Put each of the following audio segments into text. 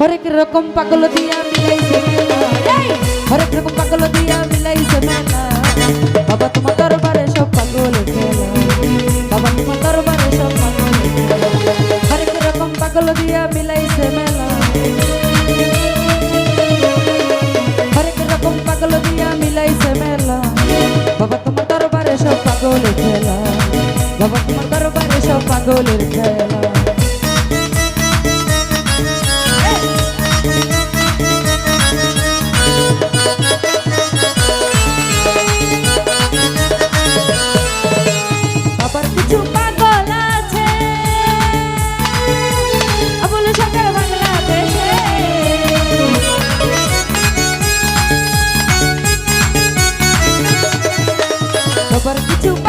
হরেক রকম পাগল দিয়া মিলাইছে মেলা। হরেক রকম পাগল দিয়া মিলাইছে মেলা। বাবা তোমার দরবারে সব পাগল খেলা। বাবা তোমার দরবারে সব পাগল হরেক রকম পাগল দিয়া মিলাইছে মেলা। হরেক রকম পাগল দিয়া মিলাইছে মেলা। বাবা তোমার দরবারে সব পাগল খেলা। বাবা তোমার দরবারে সব পাগলের খেলা। Super Kitchen.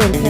Fuerte.